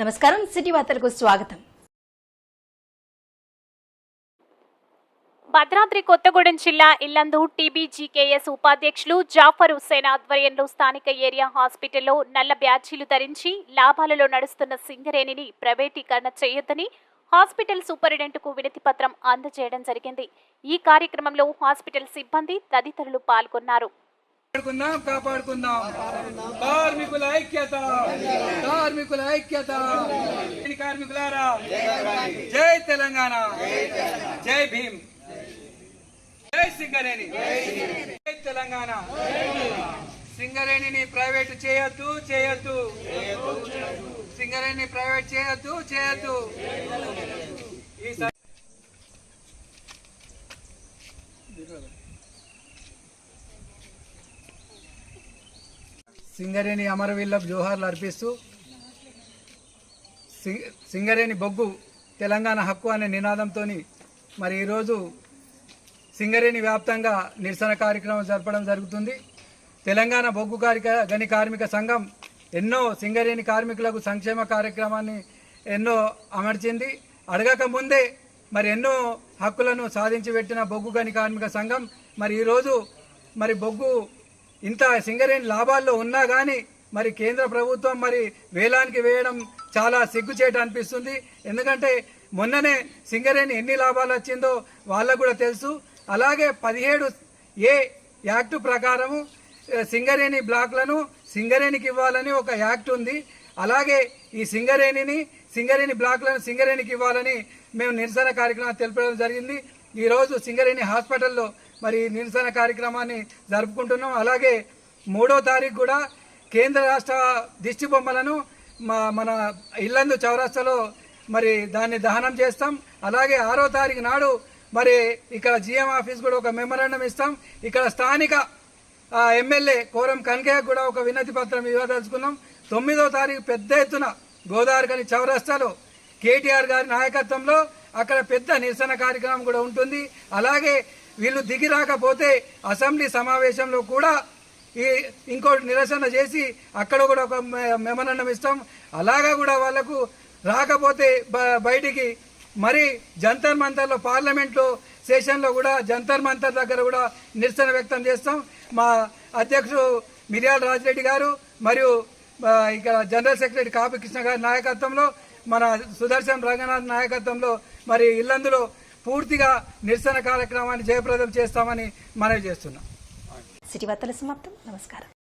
నమస్కారం సిటీ వార్తలకు స్వాగతం. భద్రాద్రి కొత్తగూడెం జిల్లా ఇల్లందు టీబీజీకేఎస్ ఉపాధ్యక్షులు జాఫర్ హుస్సేన్ ఆధ్వర్యంలో స్థానిక ఏరియా హాస్పిటల్లో నల్ల బ్యాడ్జీలు ధరించి లాభాలలో నడుస్తున్న సింగరేణిని ప్రైవేటీకరణ చేయొద్దని హాస్పిటల్ సూపరింటెంట్కు వినతి పత్రం అందజేయడం జరిగింది. ఈ కార్యక్రమంలో హాస్పిటల్ సిబ్బంది తదితరులు పాల్గొన్నారు. కాపాడుకుందాం కాపాడుకుందాం. కార్మికుల ఐక్యత కార్మికుల ఐక్యత. కార్మికులారా? జై తెలంగాణ. జై భీమ్. జై సింగరేణి. జై తెలంగాణ. సింగరేణిని ప్రైవేట్ చేయొద్దు చేయొద్దు. సింగరేణిని ప్రైవేట్ చేయొద్దు చేయొద్దు. ఈ సింగరేణి అమరవీళ్ళకు జోహార్లు అర్పిస్తూ సింగరేణి బొగ్గు తెలంగాణ హక్కు అనే నినాదంతో మరి ఈరోజు సింగరేణి వ్యాప్తంగా నిరసన కార్యక్రమం జరపడం జరుగుతుంది. తెలంగాణ బొగ్గు కారిక గని కార్మిక సంఘం ఎన్నో సింగరేణి కార్మికులకు సంక్షేమ కార్యక్రమాన్ని ఎన్నో అమర్చింది. అడగక ముందే మరి ఎన్నో హక్కులను సాధించి పెట్టిన బొగ్గు గని కార్మిక సంఘం మరి ఈరోజు మరి బొగ్గు ఇంత సింగరేణి లాభాల్లో ఉన్నా కానీ మరి కేంద్ర ప్రభుత్వం మరి వేలానికి వేయడం చాలా సిగ్గుచేట అనిపిస్తుంది. ఎందుకంటే మొన్ననే సింగరేణి ఎన్ని లాభాలు వచ్చిందో వాళ్ళకు కూడా తెలుసు. అలాగే పదిహేడు ఏ యాక్టు ప్రకారము సింగరేణి బ్లాక్లను సింగరేణికి ఇవ్వాలని ఒక యాక్ట్ ఉంది. అలాగే ఈ సింగరేణిని సింగరేణి బ్లాక్లను సింగరేణికి ఇవ్వాలని మేము నిరసన కార్యక్రమాలు తెలిపడం జరిగింది. ఈరోజు సింగరేణి హాస్పిటల్లో మరి నిరసన కార్యక్రమాన్ని జరుపుకుంటున్నాం. అలాగే మూడో తారీఖు కూడా కేంద్ర రాష్ట్ర దిష్టి బొమ్మలను మా మన ఇల్లందు చౌరస్తాలో మరి దాన్ని దహనం చేస్తాం. అలాగే ఆరో తారీఖు నాడు మరి ఇక్కడ జిఎం ఆఫీస్ కూడా ఒక మెమరాండం ఇస్తాం. ఇక్కడ స్థానిక ఎమ్మెల్యే కోరం కనకయ్య కూడా ఒక వినతి పత్రం ఇవ్వదలుచుకున్నాం. తొమ్మిదో తారీఖు పెద్ద ఎత్తున గోదావరికని చౌరస్తాలో కేటీఆర్ గారి నాయకత్వంలో అక్కడ పెద్ద నిరసన కార్యక్రమం కూడా ఉంటుంది. అలాగే వీళ్ళు దిగి రాకపోతే అసెంబ్లీ సమావేశంలో కూడా ఈ ఇంకోటి నిరసన చేసి అక్కడ కూడా ఒక మెమరణం ఇస్తాం. అలాగా కూడా వాళ్ళకు రాకపోతే బ- బయటికి మరి జంతర్ మంతర్లో పార్లమెంట్లో సెషన్లో కూడా జంతర్ మంతర్ దగ్గర కూడా నిరసన వ్యక్తం చేస్తాం. మా అధ్యక్షుడు మిర్యాల రాజిరెడ్డి గారు మరియు ఇక్కడ జనరల్ సెక్రటరీ కాపు కృష్ణ గారి నాయకత్వంలో మన సుదర్శన్ రంగనాథ్ నాయకత్వంలో మరి ఇల్లందులో పూర్తిగా నిరసన కార్యక్రమాన్ని జయప్రదం చేస్తామని మనవి చేస్తున్నాం. సిటీ వార్తల సమాప్తం. నమస్కారం.